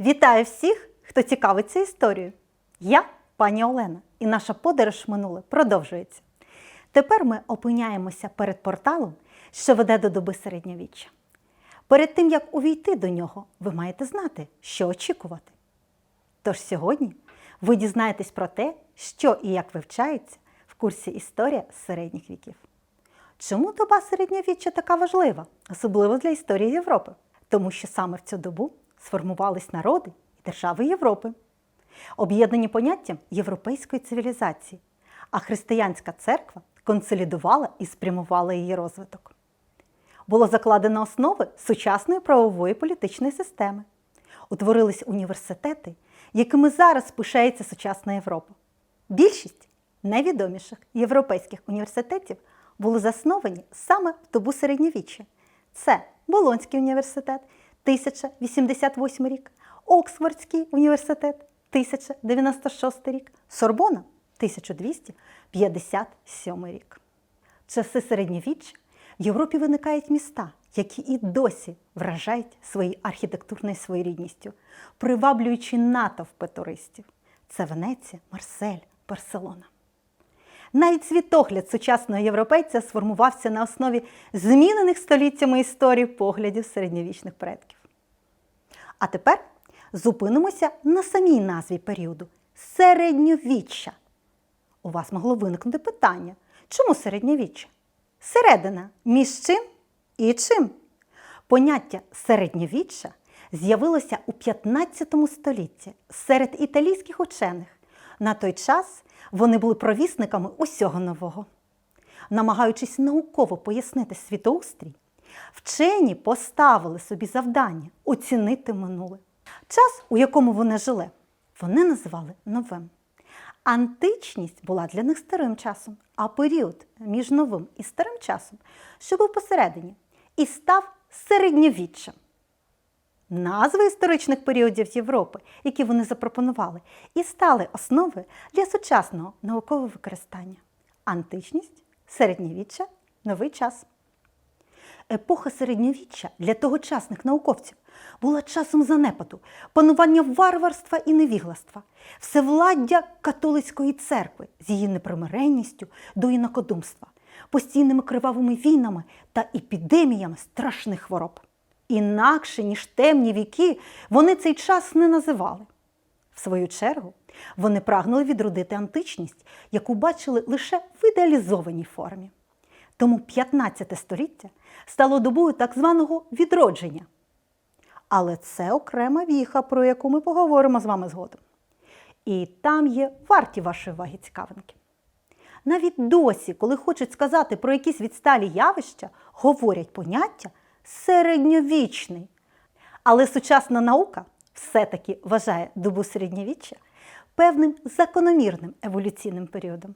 Вітаю всіх, хто цікавиться історією. Я пані Олена, і наша подорож минуле продовжується. Тепер ми опиняємося перед порталом, що веде до доби середньовіччя. Перед тим як увійти до нього, ви маєте знати, що очікувати. Тож сьогодні ви дізнаєтесь про те, що і як вивчається в курсі Історія середніх віків. Чому доба середньовіччя така важлива, особливо для історії Європи? Тому що саме в цю добу сформувались народи і держави Європи, об'єднані поняттям європейської цивілізації, а християнська церква консолідувала і спрямувала її розвиток. Було закладено основи сучасної правової політичної системи. Утворились університети, якими зараз пишається сучасна Європа. Більшість найвідоміших європейських університетів були засновані саме в добу середньовіччя. Це Болонський університет 1088 рік, Оксфордський університет 1096 рік, Сорбона 1257 рік. В часи середньовіччя в Європі виникають міста, які і досі вражають своєю архітектурною своєрідністю, приваблюючи натовпи туристів. Це Венеція, Марсель, Барселона. Навіть світогляд сучасного європейця сформувався на основі змінених століттями історії поглядів середньовічних предків. А тепер зупинимося на самій назві періоду середньовіччя. У вас могло виникнути питання, чому середньовіччя? Середина між чим і чим? Поняття середньовіччя з'явилося у 15 столітті серед італійських учених. На той час вони були провісниками усього нового. Намагаючись науково пояснити світоустрій, вчені поставили собі завдання оцінити минуле. Час, у якому вони жили, вони називали новим. Античність була для них старим часом, а період між новим і старим часом, що був посередині, і став середньовіччям. Назви історичних періодів Європи, які вони запропонували, і стали основою для сучасного наукового використання. Античність, середньовіччя, новий час. Епоха середньовіччя для тогочасних науковців була часом занепаду, панування варварства і невігластва, всевладдя католицької церкви з її непримиренністю до інакодумства, постійними кривавими війнами та епідеміями страшних хвороб. Інакше, ніж темні віки, вони цей час не називали. В свою чергу, вони прагнули відродити античність, яку бачили лише в ідеалізованій формі. Тому 15 століття стало добою так званого відродження. Але це окрема віха, про яку ми поговоримо з вами згодом. І там є варті вашої уваги цікавинки. Навіть досі, коли хочуть сказати про якісь відсталі явища, говорять поняття середньовічний. Але сучасна наука все-таки вважає добу середньовіччя певним закономірним еволюційним періодом,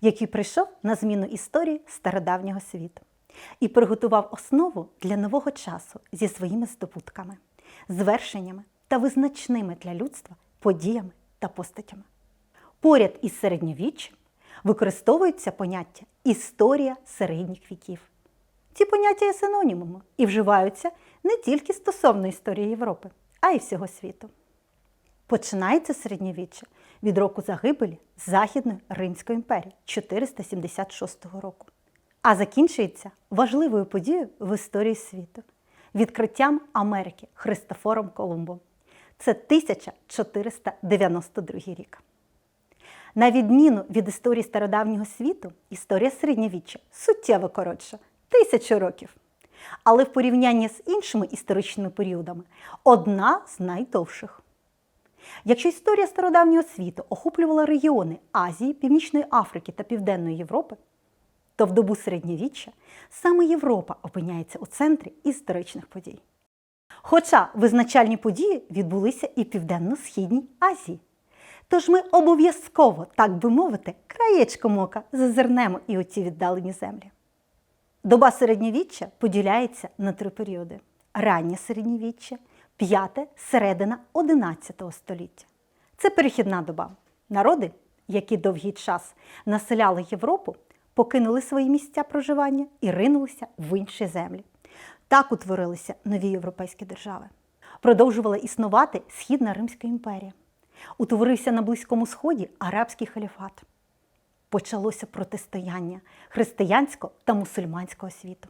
який прийшов на зміну історії стародавнього світу і приготував основу для нового часу зі своїми здобутками, звершеннями та визначними для людства подіями та постатями. Поряд із середньовіччям використовується поняття історія середніх віків. Ці поняття є синонімами і вживаються не тільки стосовно історії Європи, а й всього світу. Починається середньовіччя від року загибелі Західної Римської імперії 476 року, а закінчується важливою подією в історії світу відкриттям Америки Христофором Колумбом. Це 1492 рік. На відміну від історії стародавнього світу, історія середньовіччя суттєво коротша тисячу років. Але в порівнянні з іншими історичними періодами одна з найдовших. Якщо історія стародавнього світу охоплювала регіони Азії, Північної Африки та Південної Європи, то в добу середньовіччя саме Європа опиняється у центрі історичних подій. Хоча визначальні події відбулися і в Південно-Східній Азії. Тож ми обов'язково, так би мовити, краєчком ока зазирнемо і у ці віддалені землі. Доба середньовіччя поділяється на три періоди: раннє середньовіччя, п'яте середина XI століття. Це перехідна доба. Народи, які довгий час населяли Європу, покинули свої місця проживання і ринулися в інші землі. Так утворилися нові європейські держави. продовжувала існувати Східна Римська імперія. Утворився на Близькому Сході арабський халіфат. Почалося протистояння християнського та мусульманського світу.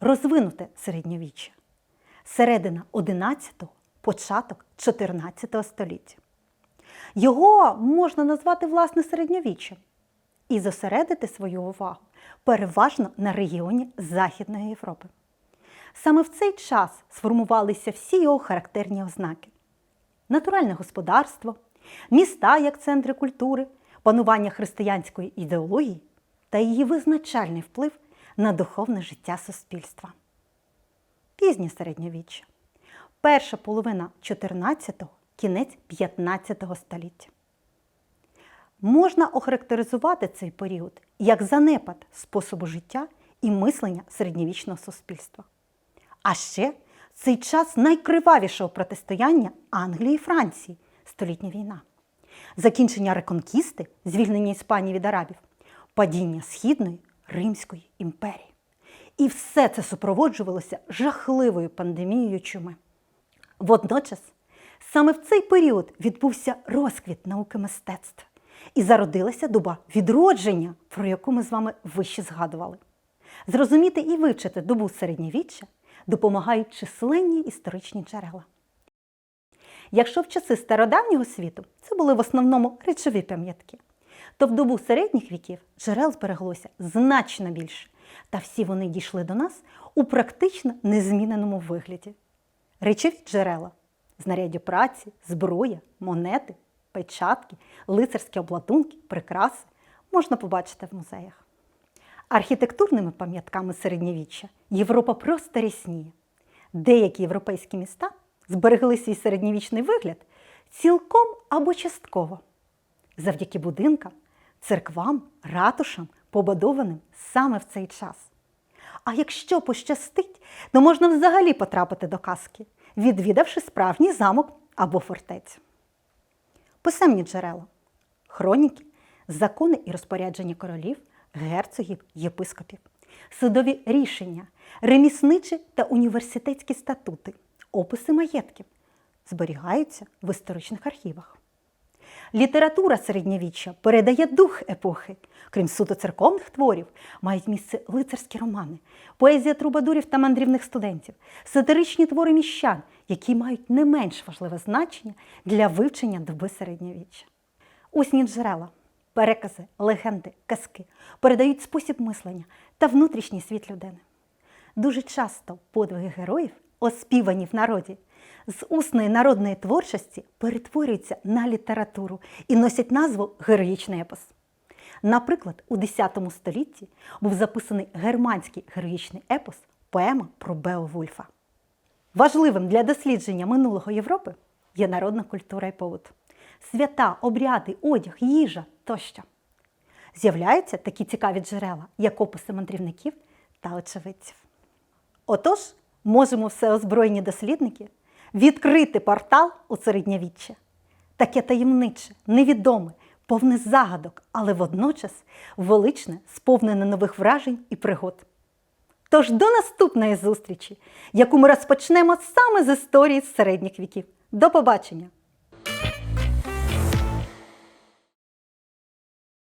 Розвинуте середньовіччя. Середина 11-го, початок 14 століття. Його можна назвати власне середньовіччям і зосередити свою увагу переважно на регіоні Західної Європи. Саме в цей час сформувалися всі його характерні ознаки: натуральне господарство, міста як центри культури, панування християнської ідеології та її визначальний вплив на духовне життя суспільства. Пізнє середньовіччя. Перша половина 14-го, кінець 15 століття. Можна охарактеризувати цей період як занепад способу життя і мислення середньовічного суспільства. А ще цей час найкривавішого протистояння Англії і Франції столітня війна, закінчення реконкісти, звільнення Іспанії від арабів, падіння Східної Римської імперії. І все це супроводжувалося жахливою пандемією чуми. Водночас, саме в цей період відбувся розквіт науки мистецтв і зародилася доба відродження, про яку ми з вами вище згадували. Зрозуміти і вивчити добу середньовіччя допомагають численні історичні джерела. Якщо в часи стародавнього світу це були в основному речові пам'ятки, то в добу середніх віків джерел збереглося значно більше, та всі вони дійшли до нас у практично незміненому вигляді. Речові джерела знаряддя праці, зброя, монети, печатки, лицарські обладунки, прикраси можна побачити в музеях. Архітектурними пам'ятками середньовіччя Європа просто рісніє. Деякі європейські міста зберегли свій середньовічний вигляд цілком або частково, завдяки будинкам, церквам, ратушам, побудованим саме в цей час. А якщо пощастить, то можна взагалі потрапити до казки, відвідавши справжній замок або фортецю. Писемні джерела, хроніки, закони і розпорядження королів, герцогів, єпископів, судові рішення, ремісничі та університетські статути, описи маєтків зберігаються в історичних архівах. Література середньовіччя передає дух епохи. Крім суто церковних творів, мають місце лицарські романи, поезія трубадурів та мандрівних студентів, сатиричні твори міщан, які мають не менш важливе значення для вивчення доби середньовіччя. Усні джерела, перекази, легенди, казки передають спосіб мислення та внутрішній світ людини. Дуже часто подвиги героїв, оспівані в народі, з усної народної творчості перетворюються на літературу і носять назву героїчний епос. Наприклад, у X столітті був записаний германський героїчний епос поема про Беовульфа. Важливим для дослідження минулого Європи є народна культура і побут. Свята, обряди, одяг, їжа тощо. З'являються такі цікаві джерела, як описи мандрівників та очевидців. Отож, можемо все озброєні дослідники відкрити портал у середньовіччя. Таке таємниче, невідоме, повне загадок, але водночас величне, сповнене нових вражень і пригод. Тож до наступної зустрічі, яку ми розпочнемо саме з історії середніх віків. До побачення!